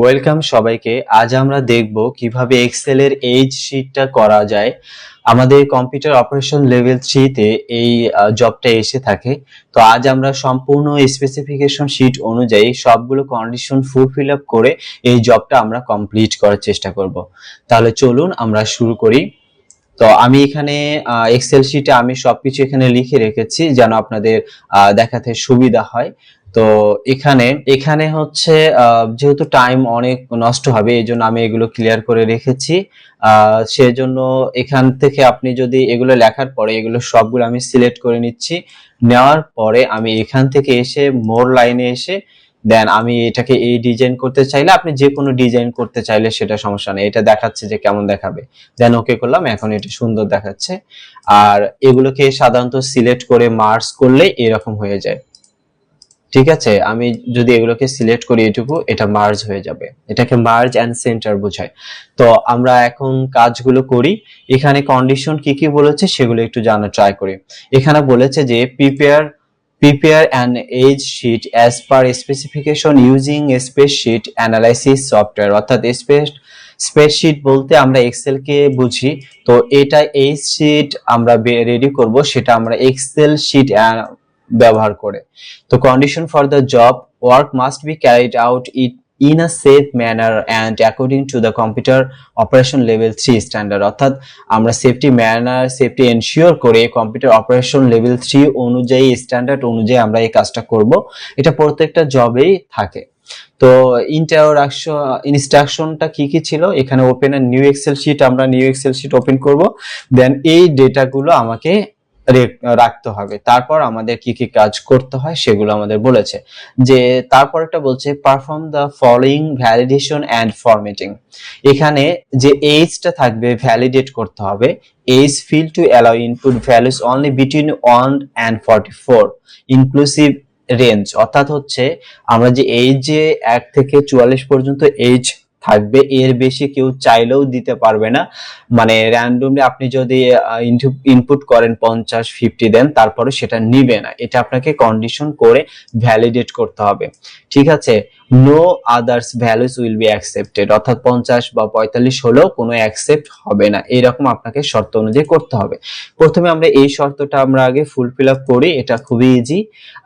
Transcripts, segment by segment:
Welcome সবাইকে। আজ আমরা দেখব কীভাবে এক্সেল এর এইচ শিটটা করা যায়। আমাদের কম্পিউটার অপারেশন লেভেল থ্রিতে এই জবটা এসে থাকে। তো আজ আমরা সম্পূর্ণ স্পেসিফিকেশন শিট অনুযায়ী সবগুলো কন্ডিশন ফুলফিল আপ করে এই জবটা আমরা কমপ্লিট করার চেষ্টা করব। তাহলে চলুন আমরা শুরু করি। তো আমি এখানে এক্সেল শিটে আমি সবকিছু এখানে লিখে রেখেছি যেন আপনাদের দেখাতে সুবিধা হয়। তো এখানে এখানে হচ্ছে যেহেতু টাইম অনেক নষ্ট হবে এই জন্য আমি এগুলো ক্লিয়ার করে রেখেছি। সেজন্য এখান থেকে আপনি যদি এগুলো লেখার পরে, এগুলো সবগুলো আমি সিলেক্ট করে নিচ্ছি। নেওয়ার পরে আমি এখান থেকে এসে মোর লাইনে এসে, দেন আমি এটাকে এই ডিজাইন করতে চাইলে, আপনি যে কোনো ডিজাইন করতে চাইলে সেটা সমস্যা নেই। এটা দেখাচ্ছে যে কেমন দেখাবে। দেন ওকে করলাম, এখন এটা সুন্দর দেখাচ্ছে। আর এগুলোকে সাধারণত সিলেক্ট করে মার্স করলে এরকম হয়ে যায়। ঠিক আছে, আমি যদি এগুলোকে সিলেক্ট করি এটুকু, এটা মার্জ হয়ে যাবে। এটাকে মার্জ অ্যান্ড সেন্টার বোঝায়। তো আমরা এখন কাজগুলো করি। এখানে কন্ডিশন কি কি বলেছে সেগুলো একটু জানার ট্রাই করি। এখানে বলেছে যে prepare prepare an age as per specification using a spreadsheet analysis software অর্থাৎ স্প্রেডশিট বলতে আমরা এক্সেল কে বুঝি। তো এটা এই শিট আমরা রেডি করব, সেটা আমরা এক্সেল শিট ব্যবহার করে। তো condition for the job work must be carried out it in a safe manner and according to the computer operation level three standard অর্থাৎ আমরা সেফটি ম্যানার সেফটি এনশিওর করে কম্পিউটার অপারেশন লেভেল থ্রি অনুযায়ী standard অনুযায়ী আমরা এই কাজটা করব। এটা প্রত্যেকটা জবেই থাকে। তো ইন্টারাকশন ইনস্ট্রাকশনটা কি কি ছিল? এখানে ওপেন নিউ এক্সেল শিট আমরা নিউ এক্সেল শিট ওপেন করব। দেন এই ডেটাগুলো আমাকে রাখতে হবে। তারপর আমাদের কি কি কাজ করতে হয় সেগুলো আমাদের বলেছে। যে, তারপর একটা বলছে perform the following validation and formatting এখানে যে এইজটা থাকবে ভ্যালিডেট করতে হবে। Age field to allow input values only between one and forty four inclusive range অর্থাৎ হচ্ছে, আমরা যে এইজ যে এক থেকে চুয়াল্লিশ পর্যন্ত এইজ থাকবে। এর বেশি কেউ চাইলেও দিতে পারবে না। মানে র্যান্ডমলি আপনি যদি ইনপুট করেন পঞ্চাশ ফিফটি দেন, তারপরে সেটা নিবে না। এটা আপনাকে কন্ডিশন করে ভ্যালিডেট করতে হবে। ঠিক আছে? No others values will be accepted অর্থাৎ পঞ্চাশ বা পঁয়তাল্লিশ হলেও কোনো অ্যাকসেপ্ট হবে না। এরকম আপনাকে শর্ত অনুযায়ী করতে হবে। প্রথমে আমরা এই শর্তটা আমরা আগে ফুলফিল আপ করি, এটা খুবই ইজি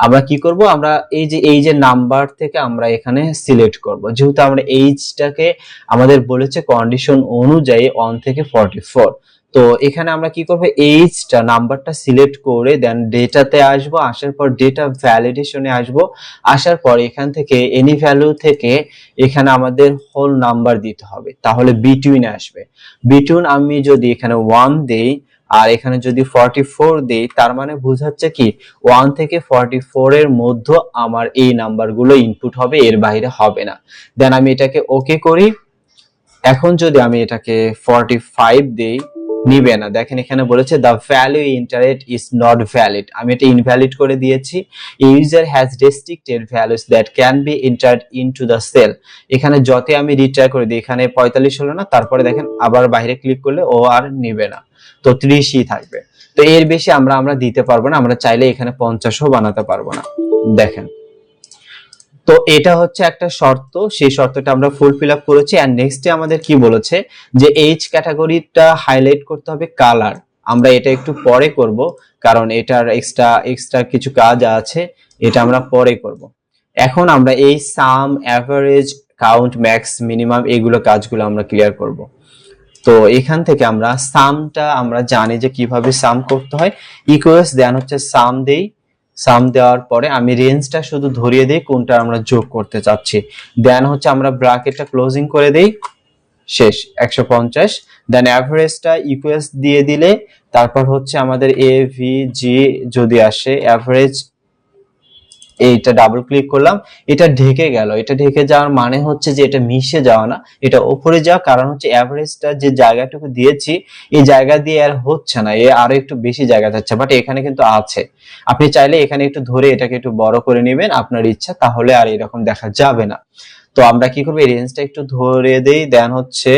আমরা কি করব? আমরা এই যে এই যে নাম্বার থেকে আমরা এখানে সিলেক্ট করব। যেহেতু আমরা এইজটাকে আমাদের বলেছে কন্ডিশন অনুযায়ী অন থেকে ফর্টি ফোর তো এখানে আমরা কি করব? এইজটা নাম্বারটা সিলেক্ট করে দেন ডেটাতে আসব, আসার পর ডেটা ভ্যালিডেশনে আসব। আসার পর এখান থেকে এনি ভ্যালু থেকে এখানে আমাদের হোল নাম্বার দিতে হবে। তাহলে বিটুইন আসবে। বিটুইন আমি যদি এখানে ওয়ান দেই আর এখানে যদি ফর্টি ফোর দেই, তার মানে বোঝাচ্ছে কি? ওয়ান থেকে ফর্টি ফোর এর মধ্যে আমার এই নাম্বারগুলো ইনপুট হবে, এর বাইরে হবে না। দেন আমি এটাকে ওকে করি। এখন যদি আমি এটাকে ফর্টি ফাইভ দিই নিবে না। দেখেন এখানে বলেছে the value entered is not valid আমি এটা ইনভ্যালিড করে দিয়েছি। User has restricted values that can be entered into the cell এখানে যতে আমি রিট্রাই করে দিই, এখানে পঁয়তাল্লিশ হলো না, তারপরে দেখেন আবার বাইরে ক্লিক করলে ও আর নিবে না। তো ত্রিশই থাকবে। তো এর বেশি আমরা আমরা দিতে পারব না, আমরা চাইলে এখানে পঞ্চাশও বানাতে পারব না। দেখেন। তো এটা হচ্ছে একটা শর্ত, সেই শর্তটা আমরা ফুলফিল আপ করেছি এন্ড নেক্সটে আমাদের কি বলেছে? যে এইচ ক্যাটাগরিটা হাইলাইট করতে হবে কালার আমরা এটা একটু পরে করব, কারণ এটার এক্সট্রা এক্সট্রা কিছু কাজ আছে, এটা আমরা পরে করব। এখন আমরা এই sum average count max minimum এগুলো কাজগুলো আমরা ক্লিয়ার করব। তো এখান থেকে আমরা সামটা আমরা জানি যে কীভাবে সাম করতে হয়। ইকুয়ালস দেন হচ্ছে সাম দেই। সাম দেওয়ার পরে আমি রেঞ্জটা শুধু ধরিয়ে দিই, কোনটা আমরা যোগ করতে চাচ্ছি। দেন হচ্ছে আমরা ব্র্যাকেটটা ক্লোজিং করে দেই। শেষ, একশো পঞ্চাশ। দেন অ্যাভারেজটা ইকুয়ালস দিয়ে দিলে, তারপর হচ্ছে আমাদের এ ভি জি যদি আসে অ্যাভারেজ এইটা ডাবল ক্লিক করলাম, এটা ঢেকে গেল। এটা ঢেকে যাওয়ার মানে হচ্ছে যে এটা মিশে যাওয়া না, এটা উপরে যাওয়া। কারণ হচ্ছে অ্যাভারেজটা যে জায়গাটুকু দিয়েছি, এই জায়গা দিয়ে আর হচ্ছে না, এ আরও একটু বেশি জায়গা যাচ্ছে বাট এখানে কিন্তু আছে। আপনি চাইলে এখানে একটু ধরে এটাকে একটু বড় করে নেবেন, আপনার ইচ্ছা, তাহলে আর এরকম দেখা যাবে না। তো আমরা কি করব, এই রেঞ্জটা একটু ধরে দেই দেন হচ্ছে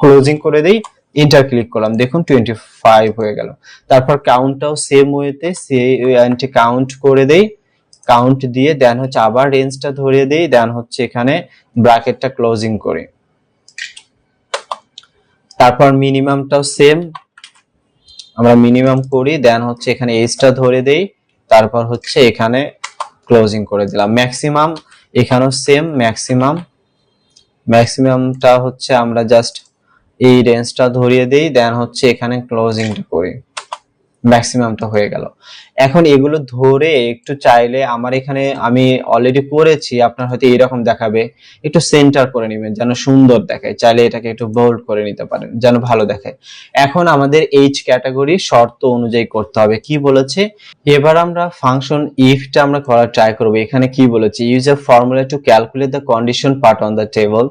ক্লোজিং করে দেই ইন্টার ক্লিক করলাম। দেখুন টোয়েন্টি ফাইভ হয়ে গেল। তারপর কাউন্টটাও সেম ওয়েতে সে কাউন্ট করে দেই। কাউন্ট দিয়ে দেন হচ্ছে আবার রেঞ্জটা ধরিয়ে দিই দেন হচ্ছে এখানে ব্র্যাকেটটা ক্লোজিং করি। তারপর মিনিমামটাও সেম আমরা মিনিমাম করি দেন হচ্ছে এখানে এজটা ধরে দেই, তারপর হচ্ছে এখানে ক্লোজিং করে দিলাম। ম্যাক্সিমাম এখানেও সেম ম্যাক্সিমাম ম্যাক্সিমামটা হচ্ছে আমরা জাস্ট এই রেঞ্জটা ধরিয়ে দেই দেন হচ্ছে এখানে ক্লোজিংটা করি। ম্যাক্সিমামটা হয়ে গেল। এখন এগুলো ধরে একটু চাইলে আমার এখানে আমি অলরেডি করেছি, আপনার হয়তো এরকম দেখাবে। একটু সেন্টার করে নেবেন, যেন সুন্দর দেখায়। চাইলে এটাকে একটু বোল্ড করে নিতে পারেন, যেন ভালো দেখায়। এখন আমাদের এইচ ক্যাটাগরি শর্ত অনুযায়ী করতে হবে। কি বলেছে? এবার আমরা ফাংশন ইফটা আমরা করার ট্রাই করব। এখানে কি বলেছে? Use a formula to calculate the condition part on the table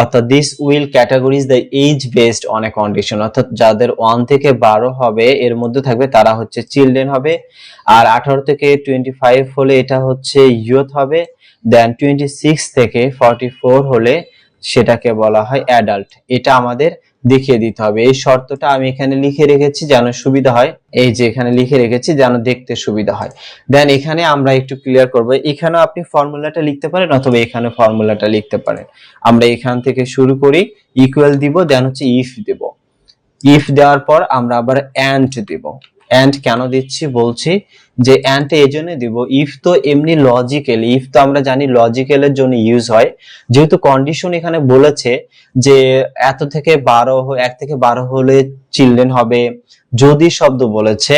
অর্থাৎ this will categorise the age based on a condition অর্থাৎ যাদের ওয়ান থেকে বারো হবে, এর মধ্যে থাকবে তারা হচ্ছে চিলড্রেন হবে। আর আঠারো থেকে টোয়েন্টি ফাইভ হলে এটা হচ্ছে ইয়ুথ হবে। দেন টোয়েন্টি সিক্স থেকে ফর্টি ফোর হলে সেটাকে বলা হয় অ্যাডাল্ট এটা আমাদের দেখিয়ে দিতে হবে। এই শর্তটা আমি এখানে লিখে রেখেছি যেন সুবিধা হয়। এই যে এখানে লিখে রেখেছি যেন দেখতে সুবিধা হয়। দেন এখানে আমরা একটু ক্লিয়ার করব। এখানেও আপনি ফর্মুলাটা লিখতে পারেন অথবা এখানে ফর্মুলাটা লিখতে পারেন। আমরা এখান থেকে শুরু করি ইকুয়াল দিব দেন হচ্ছে ইফ দেব। ইফ দেওয়ার পর আমরা আবার অ্যান্ড দিব। অ্যান্ড কেন দিচ্ছি বলছি। যে অ্যান্ড এই জন্য দিব ইফ তো এমনি লজিক্যাল ইফ তো আমরা জানি লজিক্যালের জন্য ইউজ হয়। যেহেতু কন্ডিশন এখানে বলেছে যে এত থেকে বারো এক থেকে বারো হলে চিলড্রেন হবে, যদি শব্দ বলেছে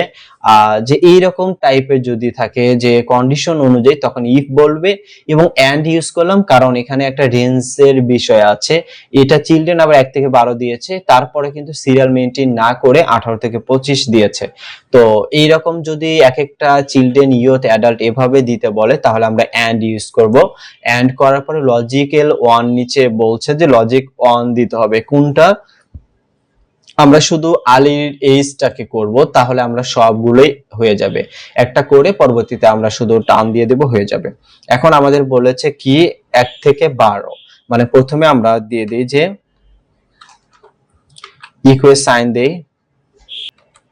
যে এইরকম টাইপের যদি থাকে, যে কন্ডিশন অনুযায়ী তখন ইফ বলবে এবং অ্যান্ড ইউজ করলাম, কারণ এখানে একটা রেঞ্জের বিষয় আছে। এটা চিলড্রেন আবার এক থেকে বারো দিয়েছে, তারপরে কিন্তু সিরিয়াল মেনটেন না করে আঠারো থেকে পঁচিশ দিয়েছে। তো এইরকম যদি এক একটা চিলড্রেন ইয়ুথ অ্যাডাল্ট এভাবে দিতে বলে, তাহলে আমরা অ্যান্ড ইউজ করব। অ্যান্ড করার পরে লজিক্যাল ওয়ান নিচে বলছে যে লজিক ওয়ান দিতে হবে। কোনটা? আমরা শুধু আলির এইজটাকে করব, তাহলে আমরা সবগুলোই হয়ে যাবে। একটা করে পরবর্তীতে আমরা শুধু টান দিয়ে দেব, হয়ে যাবে। এখন আমাদের বলেছে কি? এক থেকে বারো। মানে প্রথমে আমরা দিয়ে দিই যে ইকুয়ে সাইন দেই।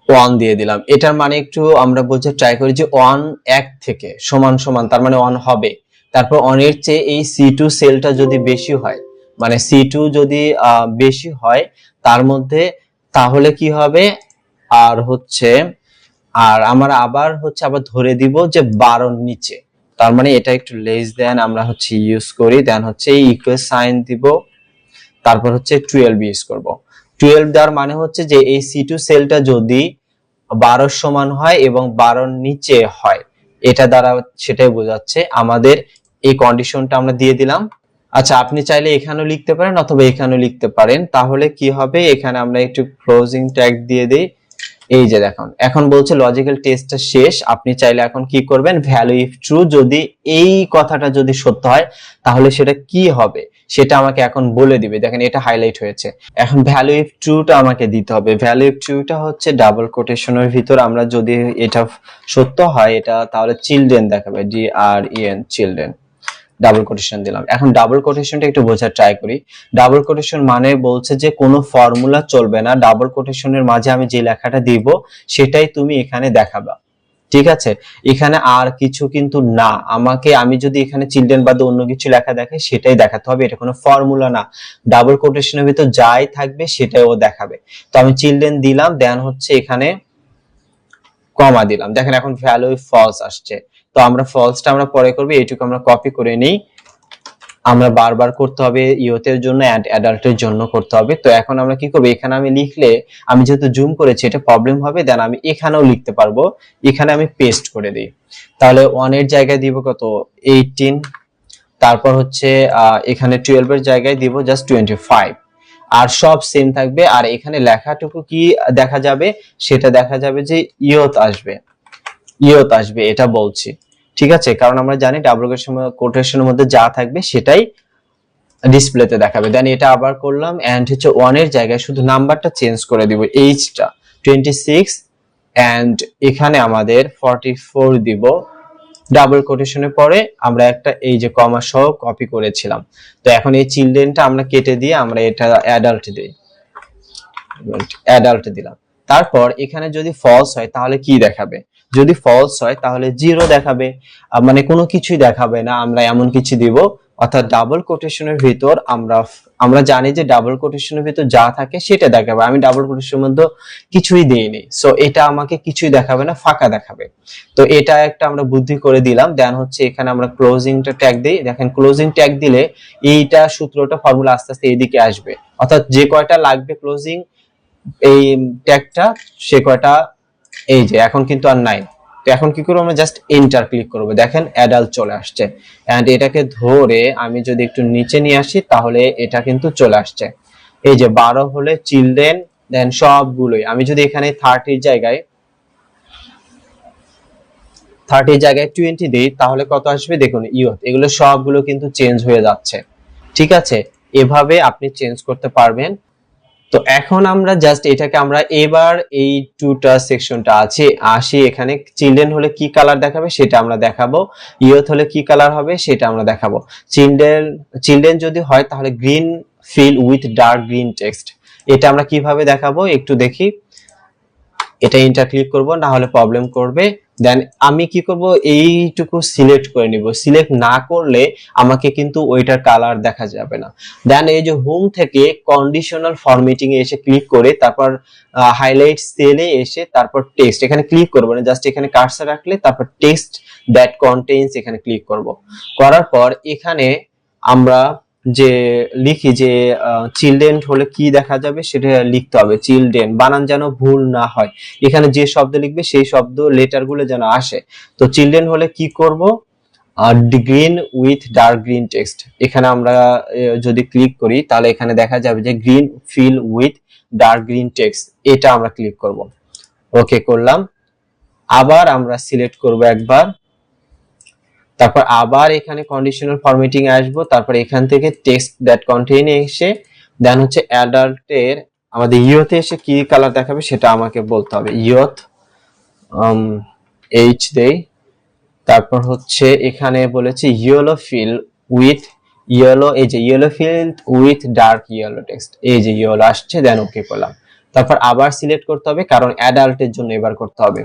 ওয়ান দিয়ে দিলাম। এটার মানে একটু আমরা বলতে ট্রাই করি যে ওয়ান এক থেকে সমান সমান, তার মানে ওয়ান হবে। তারপর অনের চেয়ে এই সি টু সেলটা যদি বেশি হয় মানে সি টু যদি বেশি হয়, তার মধ্যে তাহলে কি হবে? আর হচ্ছে, আর আমরা আবার হচ্ছে আবার ধরে দিব যে বারোর নিচে। তার মানে এটা একটু লেস দেন আমরা হচ্ছে ইউজ করি দেন হচ্ছে ইকুয়াল সাইন দিব। তারপর হচ্ছে টুয়েলভ ইউজ করব। টুয়েলভ দেওয়ার মানে হচ্ছে যে এই সি টু সেলটা যদি বারোর সমান হয় এবং বারোর নিচে হয়, এটা দ্বারা সেটাই বোঝাচ্ছে আমাদের এই কন্ডিশনটা আমরা দিয়ে দিলাম। আচ্ছা আপনি চাইলে এখানেও লিখতে পারেন অথবা এখানেও লিখতে পারেন। তাহলে কি হবে? এখানে আমরা একটু ক্লোজিং ট্যাগ দিয়ে দিই। এই যে দেখুন, এখন বলছে লজিক্যাল টেস্টটা শেষ, আপনি চাইলে এখন কি করবেন? ভ্যালু ইফ ট্রু যদি এই কথাটা যদি সত্য হয়, তাহলে সেটা কি হবে? সেটা আমাকে এখন বলে দিবে। দেখেন, এটা হাইলাইট হয়েছে। এখন ভ্যালু ইফ ট্রুটা আমাকে দিতে হবে। ভ্যালু ইফ ট্রুটা হচ্ছে ডাবল কোটেশনের ভিতর আমরা যদি এটা সত্য হয়, এটা তাহলে চিলড্রেন দেখাবে D R E N children double quotation দিলাম। এখন ডাবল কোটেশনটা একটু বোঝার ট্রাই করি। ডাবল কোটেশন মানে বলছে যে কোনো ফর্মুলা চলবে না। ডাবল কোটেশনের মাঝে আমি যে লেখাটা দিব, সেটাই তুমি এখানে দেখাবা। ঠিক আছে? এখানে আর কিছু কিন্তু না। আমাকে আমি যদি এখানে চিলড্রেন বাদে অন্য কিছু লেখা দেখে, সেটাই দেখাতে হবে। এটা কোনো ফর্মুলা না। ডাবল কোটেশনের ভিতর যাই থাকবে, সেটাই ও দেখাবে। তো আমি চিলড্রেন দিলাম, দেন হচ্ছে এখানে কমা দিলাম। দেখেন এখন ভ্যালু ফলস আসছে। তো আমরা ফলসটা আমরা পরে করব, এইটুকু আমরা কপি করে নিই। আমরা বারবার করতে হবে ইয়তের জন্য অ্যাডাল্টের জন্য করতে হবে। তো এখন আমরা কি করব? এখানে আমি লিখলে, আমি যেহেতু জুম করেছি, এটা প্রবলেম হবে দেন আমি এখানেও লিখতে পারব। এখানে আমি পেস্ট করে দিই। তাহলে ওয়ানের জায়গায় দিব কত? এইটিন তারপর হচ্ছে এখানে টুয়েলভ এর জায়গায় দিব জাস্ট টোয়েন্টি ফাইভ আর সব সেম থাকবে। আর এখানে লেখাটুকু কি দেখা যাবে? সেটা দেখা যাবে যে ইয়ত আসবে। ইয়ত আসবে, এটা বলছি। ঠিক আছে, কারণ আমরা জানি ডাবল কোটেশনের মধ্যে যা থাকবে সেটাই ডিসপ্লেতে দেখাবে। দেন এটা আবার করলাম এন্ড হচ্ছে ওয়ানের জায়গায় শুধু নাম্বারটা চেঞ্জ করে দিব এইচটা টোয়েন্টি সিক্স অ্যান্ড এখানে আমাদের ফর্টি ফোর দিব ডাবল কোটেশনের পরে আমরা একটা এই যে কমা সহ কপি করেছিলাম। তো এখন এই চিলড্রেনটা আমরা কেটে দিয়ে আমরা এটা অ্যাডাল্ট দিই। অ্যাডাল্ট দিলাম। তারপর এখানে যদি ফলস হয়, তাহলে কি দেখাবে? যদি ফলস হয়, তাহলে জিরো দেখাবে। মানে কোনো কিছুই দেখাবে না। আমরা এমন কিছু দিব। অর্থাৎ ডাবল কোটেশনের ভিতর আমরা আমরা জানি যে ডাবল কোটেশনের ভিতর যা থাকে সেটা দেখাবে। আমি ডাবল কোটেশনের মধ্যে কিছুই দিইনি। সো এটা আমাকে কিছুই দেখাবে না, ফাঁকা দেখাবে। তো এটা একটা আমরা বুদ্ধি করে দিলাম। দেন হচ্ছে এখানে আমরা ক্লোজিংটা ট্যাগ দিই। দেখেন ক্লোজিং ট্যাগ দিলে এইটা সূত্রটা ফর্মুলা আস্তে আস্তে এইদিকে আসবে। অর্থাৎ যে কয়টা লাগবে ক্লোজিং এই ট্যাগটা সে কয়টা এই যে, এখন কিন্তু আর নাই। তো এখন কি করব? আমরা জাস্ট এন্টার ক্লিক করব। দেখেন অ্যাডাল্ট চলে আসছে। এন্ড এটাকে ধরে আমি যদি একটু নিচে নিয়ে আসি, তাহলে এটা কিন্তু চলে আসছে। এই যে, বারো হলে চিলড্রেন দেন সবগুলোই। আমি যদি এখানে থার্টির জায়গায় থার্টির জায়গায় টোয়েন্টি দিই, তাহলে কত আসবে? দেখুন ইয়ত এগুলো সবগুলো কিন্তু চেঞ্জ হয়ে যাচ্ছে। ঠিক আছে? এভাবে আপনি চেঞ্জ করতে পারবেন। তো এখন আমরা জাস্ট এটাকে আমরা এবার এই টুটা সেকশনটা আছে, আসি এখানে। চিলড্রেন হলে কি কালার দেখাবে সেটা আমরা দেখাবো। ইয়থ হলে কি কালার হবে সেটা আমরা দেখাবো। চিলড্রেন চিলড্রেন যদি হয় তাহলে green fill with dark green text এটা আমরা কীভাবে দেখাবো একটু দেখি। এটা ইন্টার ক্লিক করব না হলে প্রবলেম করবে। দেন আমি কি করব? এইটুকু সিলেক্ট করে নিব। সিলেক্ট না করলে আমাকে কিন্তু ওইটার কালার দেখা যাবে না। দেন এই যে হোম থেকে কন্ডিশনাল ফরম্যাটিং এ এসে ক্লিক করে তারপর হাইলাইট সেলে এসে তারপর টেক্সট এখানে ক্লিক করব না। জাস্ট এখানে কার্সার রাখলে তারপর টেক্সট দ্যাট কন্টেইনস এখানে ক্লিক করব। করার পর এখানে আমরা যে লিখি যে চিলড্রেন হলে কি দেখা যাবে সেটা লিখতে হবে। চিলড্রেন বানান যেন ভুল না হয়। এখানে যে শব্দ লিখবে সেই শব্দ লেটারগুলো যেন আসে। তো চিলড্রেন হলে কি করব? Green with dark green text এখানে আমরা যদি ক্লিক করি, তাহলে এখানে দেখা যাবে যে green fill with dark green text এটা আমরা ক্লিক করব। ওকে করলাম। আবার আমরা সিলেক্ট করব একবার। তারপর আবার এখানে কন্ডিশনাল ফরম্যাটিং আসব, তারপর এখান থেকে টেক্সট দ্যাট কন্টেইন এসে দেন হচ্ছে অ্যাডাল্টের আমাদের ইয়তে এসে কি কালার দেখাবে সেটা আমাকে বলতে হবে। ইয়ত এইচ দেই তারপর হচ্ছে এখানে বলেছে ইয়েলো ফিল উইথ ইয়েলো এই যে yellow fill with dark yellow text এই যে ইয়েলো আসছে দেন ওকে করলাম। তারপর আবার সিলেক্ট করতে হবে, কারণ অ্যাডাল্টের জন্য এবার করতে হবে।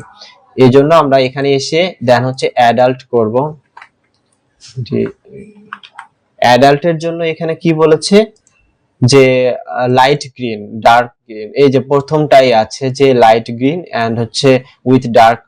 এই জন্য আমরা এখানে এসে দেন হচ্ছে অ্যাডাল্ট করব। যে অ্যাডাল্টের জন্য এখানে কি বলেছে? যে লাইট গ্রিন ডার্ক গ্রিন এই যে প্রথমটাই আছে যে লাইট গ্রিন অ্যান্ড হচ্ছে with dark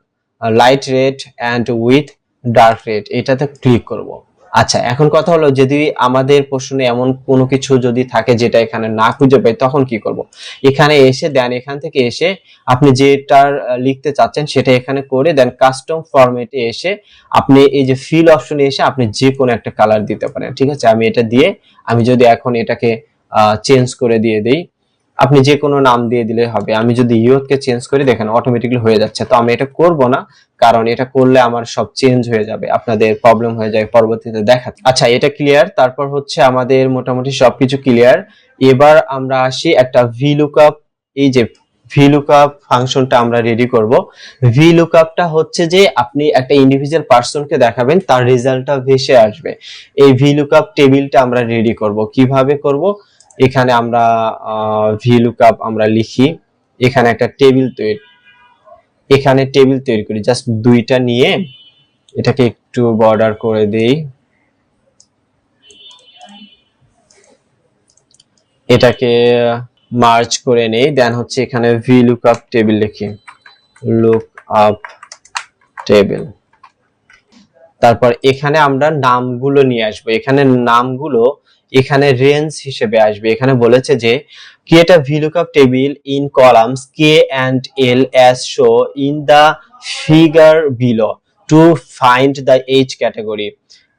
light red and with dark red এটাতে ক্লিক করব। আচ্ছা এখন কথা হলো যদি আমাদের প্রশ্নে এমন কোনো কিছু যদি থাকে যেটা এখানে না খুঁজে পাই তখন কি করব? এখানে এসে দেন এখান থেকে এসে আপনি আহ, লিখতে চাচ্ছেন সেটা এখানে করে দেন কাস্টম ফরম্যাটে এসে আপনি এই যে ফিল অপশনে এসে আপনি যে কোনো একটা কালার দিতে পারেন ঠিক আছে? আমি এটা দিয়ে আমি যদি এখন এটাকে চেঞ্জ করে দিয়ে দেই আপনি যে কোনো নাম দিয়ে দিলে হবে। আমি যদি ইয়তকে চেঞ্জ করি, দেখেন অটোমেটিকলি হয়ে যাচ্ছে। তো আমি এটা করব না, কারণ এটা করলে আমার সব চেঞ্জ হয়ে যাবে, আপনাদের প্রবলেম হয়ে যায়, পরবর্তীতে দেখা আচ্ছা এটা ক্লিয়ার তারপর হচ্ছে আমাদের মোটামুটি সবকিছু ক্লিয়ার এবার আমরা আসি একটা ভি লুকআপ এই যে ভি লুকআপ ফাংশনটা আমরা রেডি করব। ভি লুকআপটা হচ্ছে যে আপনি একটা ইন্ডিভিজুয়াল পার্সনকে দেখাবেন, তার রেজাল্টটা ভেসে আসবে। এই ভি লুকআপ টেবিলটা আমরা রেডি করব। কীভাবে করব? এখানে আমরা ভি লুকআপ আমরা লিখি। এখানে একটা টেবিল তৈরি, এখানে টেবিল তৈরি করি। জাস্ট দুইটা নিয়ে এটাকে একটু বর্ডার করে দেই। এটাকে মার্চ করে নেই। দেন হচ্ছে এখানে ভি লুকআপ টেবিল লিখি। লুক আপ টেবিল তারপর এখানে আমরা নামগুলো নিয়ে আসব। এখানে নামগুলো এখানে রেঞ্জ হিসেবে আসবে। এখানে বলেছে যে create a VLOOKUP table in columns K and L as show in the figure below to find the age category.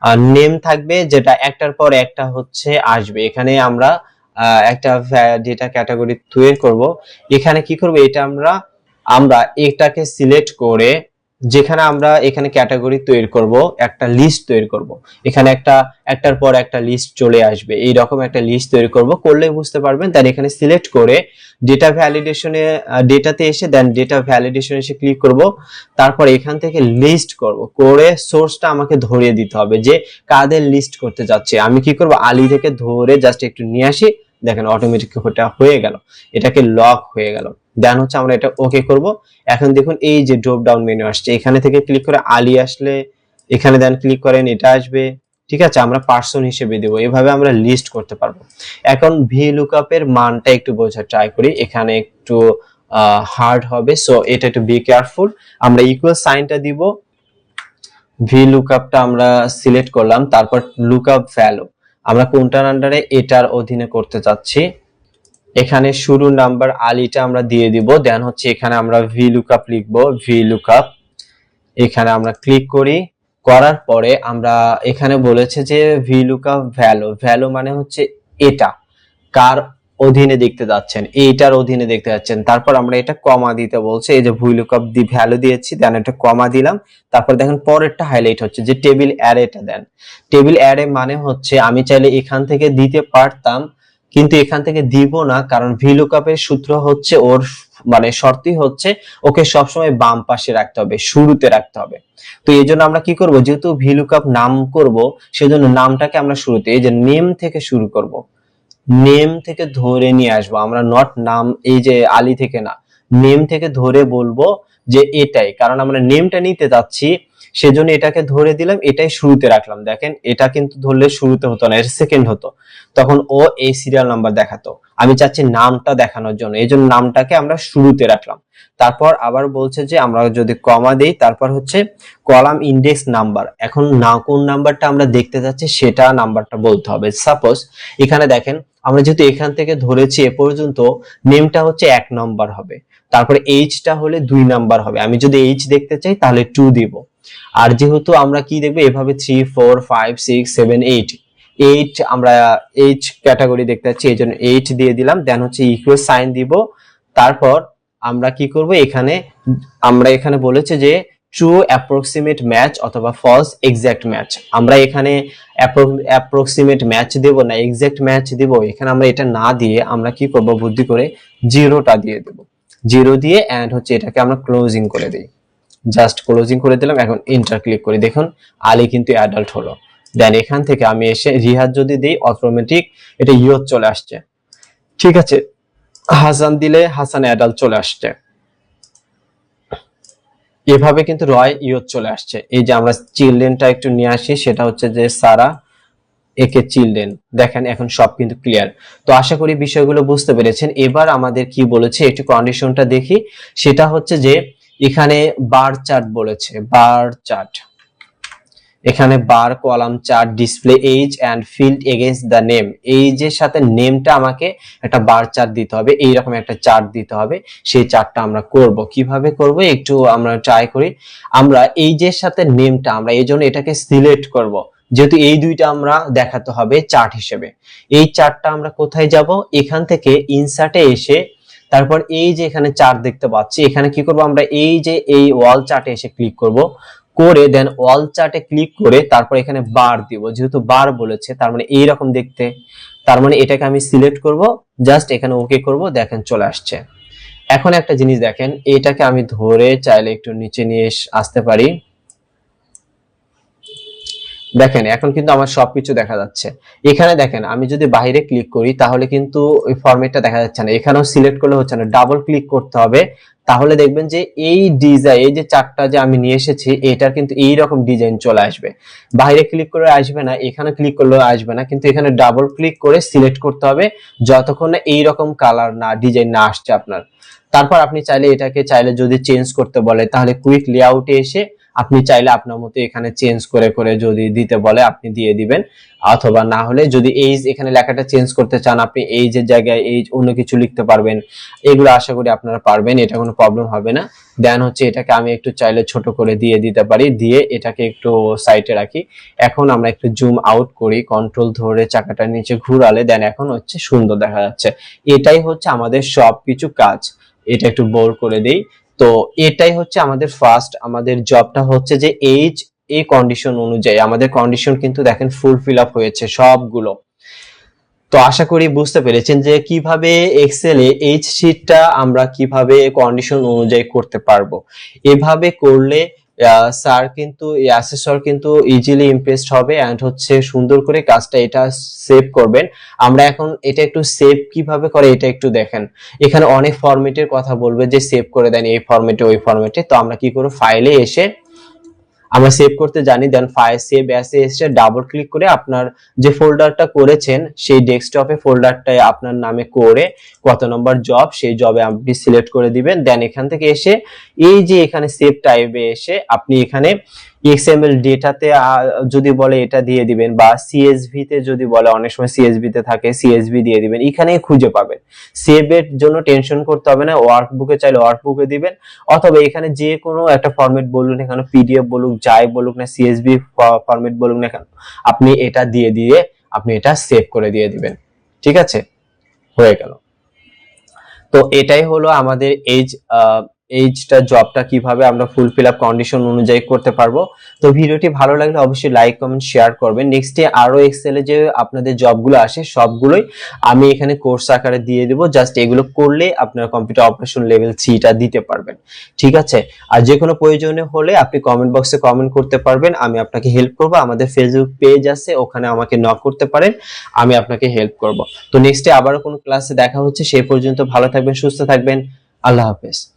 আর নেম থাকবে যেটা একটার পর একটা হচ্ছে আসবে। এখানে আমরা একটা ডেটা ক্যাটাগরি তৈরি করব। এখানে কি করব? এটা আমরা আমরা এটাকে সিলেক্ট করে যেখানে আমরা এখানে ক্যাটাগরি তৈরি করব, একটা লিস্ট তৈরি করব। এখানে একটা, একটার পর একটা লিস্ট চলে আসবে। এই রকম একটা লিস্ট তৈরি করব। করলে বুঝতে পারবেন তার এখানে সিলেক্ট করে ডেটা ভ্যালিডেশনে ডেটাতে এসে দেন ডেটা ভ্যালিডেশন এসে ক্লিক করব। তারপর এখান থেকে লিস্ট করব। করে সোর্সটা আমাকে ধরিয়ে দিতে হবে যে কাদের লিস্ট করতে যাচ্ছে। আমি কি করব? আলি থেকে ধরে জাস্ট একটু নিয়ে আসি। দেখেন অটোমেটিক ওটা হয়ে গেল। এটাকে লক হয়ে গেল। দেন হচ্ছে আমরা এটা ওকে করব। এখন দেখুন এই যে ড্রপ ডাউন মেনু আসছে, এখানে থেকে ক্লিক করে আলি আসলে, এখানে দেন ক্লিক করেন, এটা আসবে। ঠিক আছে? আমরা পার্সন হিসেবে দেবো। এভাবে আমরা লিস্ট করতে পারব। এখন ভি লুকআপের মানটা একটু বোঝার ট্রাই করি। এখানে একটু হার্ড হবে। সো এটা একটু বি কেয়ারফুল আমরা ইকুয়াল সাইনটা দিব। ভি লুকআপটা আমরা সিলেক্ট করলাম। তারপর লুকআপ ভ্যালু আমরা কোনটার আন্ডারে এটার অধীনে করতে চাচ্ছি? এখানে শুরু নাম্বার আলিটা আমরা দিয়ে দিব দেন হচ্ছে এখানে আমরা ভি লুকআপ লিখব ভি লুকআপ এখানে আমরা ক্লিক করি, করার পরে আমরা এখানে বলেছে যে ভি লুকআপ ভ্যালু ভ্যালু মানে হচ্ছে এটা। কার অধীনে দেখতে যাচ্ছেন, এইটার অধীনে দেখতে যাচ্ছেন। তারপর আমরা এটা কমা দিতে বলছে, এই যে ভি লুকআপ দি ভ্যালু দিয়েছি দেন এটা কমা দিলাম। তারপর দেখেন পরেরটা হাইলাইট হচ্ছে, যে টেবিল অ্যারেটা দেন। টেবিল অ্যারে মানে হচ্ছে, আমি চাইলে এখান থেকে দিতে পারতাম, কিন্তু এখান থেকে দিব না, কারণ ভিলুকাপের সূত্র হচ্ছে, ওর মানে শর্তই হচ্ছে, ওকে সবসময় বাম পাশে রাখতে হবে, শুরুতে রাখতে হবে। তো এই জন্য আমরা কি করব, যেহেতু ভিলুকাপ নাম করব, সেজন্য নামটাকে আমরা শুরুতে, এই যে নেম থেকে শুরু করব। নেম থেকে ধরে নিয়ে আসব। আমরা নট নাম, এই যে আলী থেকে না, নেম থেকে ধরে বলব যে এটাই। কারণ আমরা নেমটা নিতে যাচ্ছি, সেজন্য এটাকে ধরে দিলাম, এটাই শুরুতে রাখলাম। দেখেন, এটা কিন্তু ধরলে শুরুতে হতো না, এটা সেকেন্ড হতো। তখন ও এই সিরিয়াল নাম্বার দেখাতো। আমি চাচ্ছি নামটা দেখানোর জন্য, এই জন্য নামটাকে আমরা শুরুতে রাখলাম। তারপর আবার বলছে যে, আমরা যদি কমা দেই, তারপর হচ্ছে কলাম ইন্ডেক্স নাম্বার এখন না কোন নাম্বারটা আমরা দেখতে যাচ্ছি, সেটা নাম্বারটা বলতে হবে। সাপোজ এখানে দেখেন আমরা যেহেতু এখান থেকে ধরেছি এ পর্যন্ত নেমটা হচ্ছে এক নাম্বার হবে। তারপরে এইচটা হলে দুই নাম্বার হবে। আমি যদি এইচ দেখতে চাই, তাহলে টু দিব। আর যেহেতু আমরা কি দেখব, এভাবে three four five six seven eight eight আমরা এইচ ক্যাটাগরি দেখতে পাচ্ছি এই জন্য এইট দিয়ে দিলাম। দেন হচ্ছে ইকুয়াল সাইন দিব। তারপর আমরা কি করব, এখানে, আমরা এখানে বলেছে যে ট্রু অ্যাপ্রক্সিমেট ম্যাচ অথবা ফলস এক্স্যাক্ট ম্যাচ আমরা এখানে অ্যাপ্রক্সিমেট ম্যাচ দেব না এক্স্যাক্ট ম্যাচ দেব। এখানে আমরা এটা না দিয়ে আমরা কি করব, বুদ্ধি করে জিরোটা দিয়ে দেব। জিরো দিয়ে এন্ড হচ্ছে এটাকে আমরা ক্লোজিং করে দিই। জাস্ট ক্লোজিং করে দিলাম, এখন ইন্টার ক্লিক করি। দেখুন, আলী কিন্তু অ্যাডাল্ট হলো। দেন এখান থেকে আমি এসে রিহাদ যদি দিই অটোমেটিক এটা ইয়ত চলে আসছে। ঠিক আছে, হাসান দিলে হাসান অ্যাডাল্ট চলে আসছে। এভাবে কিন্তু রয় ইয়ত চলে আসছে। এই যে আমরা চিলড্রেনটা একটু নিয়ে আসি, সেটা হচ্ছে যে সারা, একে চিলড্রেন। দেখেন, এখন সব কিন্তু ক্লিয়ার। তো আশা করি বিষয়গুলো বুঝতে পেরেছেন। এবার আমাদের কি বলেছে, একটু কন্ডিশনটা দেখি। সেটা হচ্ছে যে এখানে বার চার্ট বলেছে বার চার্ট এখানে bar column chart display age and field against the name এইজের সাথে নেমটা আমাকে একটা বার চার্ট দিতে হবে, এইরকম একটা চার্ট দিতে হবে, সেই চার্টটা আমরা করব। কীভাবে করব? একটু আমরা ট্রাই করি। আমরা এইজের সাথে নেমটা আমরা এই জন্য এটাকে সিলেক্ট করব। যেহেতু এই দুইটা আমরা দেখাতে হবে চার্ট হিসেবে। এই চার্টটা আমরা কোথায় যাব? এখান থেকে ইনসার্টে এসে তারপর এই যে এখানে চার্ট দেখতে পাচ্ছি, এখানে কি করব? আমরা এই যে এই ওয়াল চার্টে এসে ক্লিক করব। করে দেন অল চার্টে ক্লিক করে তারপর এখানে বার দিব। যেহেতু বার বলেছে, তার মানে এই রকম দেখতে। তার মানে এটাকে আমি সিলেক্ট করব জাস্ট এখানে ওকে করব, দেখেন চলে আসছে। এখন একটা জিনিস দেখেন, এটাকে আমি ধরে চাইলে একটু নিচে নিয়ে আসতে পারি। দেখেন, এখন কিন্তু আমার সবকিছু দেখা যাচ্ছে। এখানে দেখেন, আমি যদি বাইরে ক্লিক করি, তাহলে কিন্তু ওই ফরম্যাটটা দেখা যাচ্ছে না। এখানেও সিলেক্ট করলে হচ্ছে না ডাবল ক্লিক করতে হবে। তাহলে দেখবেন যে এই ডিজাইন এই যে চারটা যে আমি নিয়ে এসেছি, এটার কিন্তু এই রকম ডিজাইন চলে আসবে। বাইরে ক্লিক করে আসবে না, এখানে ক্লিক করলেও আসবে না, কিন্তু এখানে ডাবল ক্লিক করে সিলেক্ট করতে হবে, যতক্ষণ না এই রকম কালার না ডিজাইন না আসছে আপনার। তারপর আপনি চাইলে এটাকে, চাইলে যদি চেঞ্জ করতে বলে, তাহলে কুইক লেআউটে এসে আপনি চাইলে আপনার মতো এখানে চেঞ্জ করে করে যদি দিতে বলে, আপনি দিয়ে দিবেন। অথবা না হলে যদি এইজ এখানে লেখাটা চেঞ্জ করতে চান, আপনি এইজের জায়গায় এইজ অন্য কিছু লিখতে পারবেন, এগুলো আশা করি আপনারা পারবেন, এটা কোনো প্রবলেম হবে না। দেন হচ্ছে এটাকে আমি একটু চাইলে ছোট করে দিয়ে দিতে পারি, দিয়ে এটাকে একটু সাইডে রাখি। এখন আমরা একটু জুম আউট করি কন্ট্রোল ধরে চাকাটা নিচে ঘুরালে দেন এখন হচ্ছে সুন্দর দেখা যাচ্ছে। এটাই হচ্ছে আমাদের সবকিছু কাজ। এটা একটু বোর করে দেই। তো এটাই হচ্ছে আমাদের ফার্স্ট আমাদের জবটা হচ্ছে যে এইজ এই কন্ডিশন অনুযায়ী। আমাদের কন্ডিশন কিন্তু দেখেন ফুল ফিল আপ হয়েছে সবগুলো। তো আশা করি বুঝতে পেরেছেন যে কীভাবে এক্সেলে এইচ শিটটা আমরা কীভাবে কন্ডিশন অনুযায়ী করতে পারব। এভাবে করলে স্যার কিন্তু, এই অ্যাসেসর কিন্তু ইজিলি ইমপ্রেসড হবে এন্ড হচ্ছে সুন্দর করে কাজটা এটা সেভ করবেন। আমরা এখন এটা একটু সেভ কীভাবে করে এটা একটু দেখেন। এখানে অনেক ফরম্যাটের কথা বলবে যে সেভ করে দেন এই ফরম্যাটে ওই ফরম্যাটে তো আমরা কি করব? ফাইলে এসে আমরা সেভ করতে জানি দেন ফাইল সেভ অ্যাসে এসে ডাবল ক্লিক করে আপনার যে ফোল্ডারটা করেছেন, সেই ডেস্কটপে ফোল্ডারটায় আপনার নামে করে কত নম্বর জব সেই জবে আপনি সিলেক্ট করে দিবেন। দেন এখান থেকে এসে এই যে এখানে সেভ টাইপে এসে আপনি এখানে এক্সএমএল ডেটাতে যদি বলে এটা দিয়ে দিবেন বা সিএসভি তে যদি বলে, অনেক সময় সিএসভি তে থাকে সিএসভি দিয়ে দিবেন, এখানেই খুঁজে পাবেন। সেভ এর জন্য টেনশন করতে হবে না ওয়ার্কবুকে চাইলে ওয়ার্কবুকে দিবেন, অথবা এখানে যে কোনো একটা ফরম্যাট বলুন এখানে পিডিএফ বলুক যাই বলুক না সিএসভি ফরম্যাট বলুক না কেন, আপনি এটা দিয়ে দিয়ে, আপনি এটা সেভ করে দিয়ে দিবেন। ঠিক আছে? হয়ে গেল। তো এটাই হলো আমাদের এজ এইজটা জবটা কীভাবে আমরা ফুল ফিল আপ কন্ডিশন অনুযায়ী করতে পারব। তো ভিডিওটি ভালো লাগলে অবশ্যই লাইক কমেন্ট শেয়ার করবেন। নেক্সট ডে আরও এক্সেলে যে আপনাদের জবগুলো আসে, সবগুলোই আমি এখানে কোর্স আকারে দিয়ে দেবো। জাস্ট এগুলো করলে আপনার কম্পিউটার অপারেশন লেভেল থ্রিটা দিতে পারবেন। ঠিক আছে? আর যে কোনো প্রয়োজনে হলে আপনি কমেন্ট বক্সে কমেন্ট করতে পারবেন। আমি আপনাকে হেল্প করব। আমাদের ফেসবুক পেজ আছে, ওখানে আমাকে নক করতে পারেন। আমি আপনাকে হেল্প করব। তো নেক্সট ডে আবারও কোনো ক্লাসে দেখা হচ্ছে। সেই পর্যন্ত ভালো থাকবেন, সুস্থ থাকবেন। আল্লাহ হাফেজ।